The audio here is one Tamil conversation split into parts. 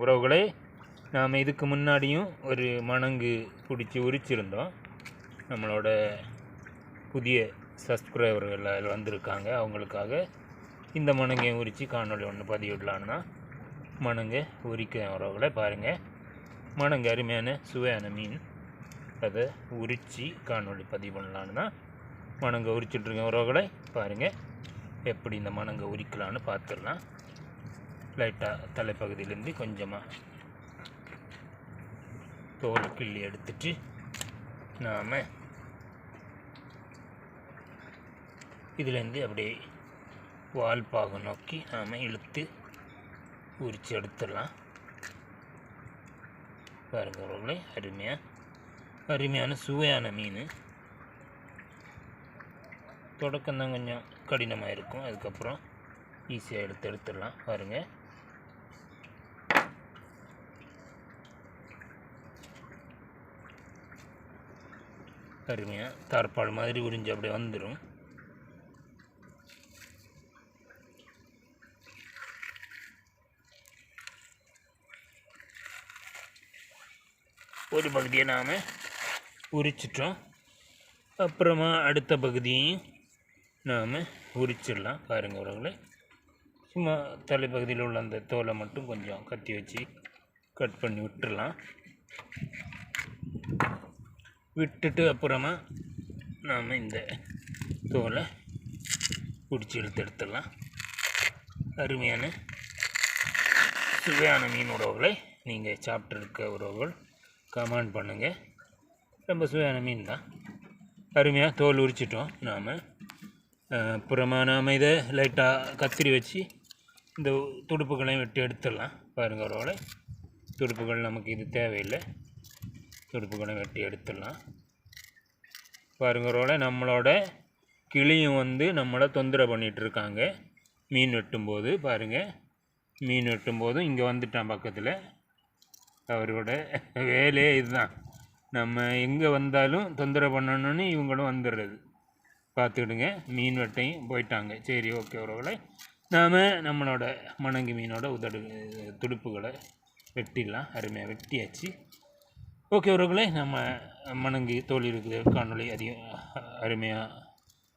உறவுகளை நாம் இதுக்கு முன்னாடியும் ஒரு மணங்கு பிடிச்சி உரிச்சிருந்தோம். நம்மளோட புதிய சப்ஸ்கிரைபர்கள் அதில் வந்திருக்காங்க. அவங்களுக்காக இந்த மணங்கையும் உரித்து காணொலி ஒன்று பதிவிடலான்னு மணங்கை உரிக்கிறேன் உறவுகளை பாருங்கள் மணங்கு அருமையான சுவையான மீன். அதை உரித்து காணொலி பதிவு பண்ணலான்னா மணங்கை உரிச்சிட்ருக்கேன் உறவுகளை பாருங்கள் எப்படி இந்த மணங்கை உரிக்கலான்னு பார்த்துடலாம். லைட்டாக தலைப்பகுதியிலேருந்து கொஞ்சமாக தோல் கிள்ளி எடுத்துட்டு நாம் இதுலேருந்து அப்படியே வால் பாகம் நோக்கி நாம் இழுத்து உரித்து எடுத்துடலாம். பாருங்க உறவுகளே அருமையாக அருமையான சுவையான மீன். தொடக்கம் தான் கொஞ்சம் கடினமாக இருக்கும் அதுக்கப்புறம் ஈஸியாக எடுத்து எடுத்துடலாம். பாருங்கள் அருமையாக தார்பால் மாதிரி உறிஞ்சு அப்படியே வந்துடும் ஒரு பகுதியை நாம் உரிச்சிட்டோம். அப்புறமா அடுத்த பகுதியையும் நாம் உரிச்சிடலாம் பாருங்கள் உறவுகளை. சும்மா தலைப்பகுதியில் உள்ள அந்த தோலை மட்டும் கொஞ்சம் கத்தி வச்சு கட் பண்ணி விட்டுறலாம். விட்டுட்டு அப்புறமா நாம் இந்த தோலை பிடிச்சி எடுத்து எடுத்துடலாம். அருமையான சுவையான மீன் உறவுகளை நீங்கள் சாப்பிட்ருக்க உறவுகள் கமெண்ட் பண்ணுங்கள் ரொம்ப சுவையான மீன் தான். அருமையாக தோல் உரிச்சிட்டோம். நாம் அப்புறமா நாம் இதை லைட்டாக கத்திரி வச்சு இந்த துடுப்புகளையும் வெட்டி எடுத்துடலாம். பாருங்கள் உறவுகளை துடுப்புகள் நமக்கு இது தேவையில்லை. துடுப்புகளை வெட்டி எடுத்துடலாம். பாருங்கிறோட நம்மளோட கிளியும் வந்து நம்மளை தொந்தரவு பண்ணிகிட்டு இருக்காங்க மீன் வெட்டும்போது பாருங்கள் மீன் வெட்டும்போதும் இங்கே வந்துட்டான் பக்கத்தில். அவரோட வேலையே இதுதான். நம்ம எங்கே வந்தாலும் தொந்தரவு பண்ணணும்னு இவங்களும் வந்துடுறது. பார்த்துக்கிடுங்க மீன் வெட்டையும் போயிட்டாங்க. சரி ஓகே உறவுகளை நாம் நம்மளோட மணங்கி மீனோட உதடு துடுப்புகளை வெட்டிடலாம். அருமையாக வெட்டியாச்சு. ஓகே உறவுகளே நம்ம மணங்கி தோல் இருக்குது காணொளி அதிகம் அருமையாக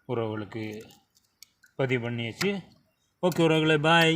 உறவுகளுக்கு பதிவு பண்ணியாச்சு. ஓகே உறவுகளே பாய்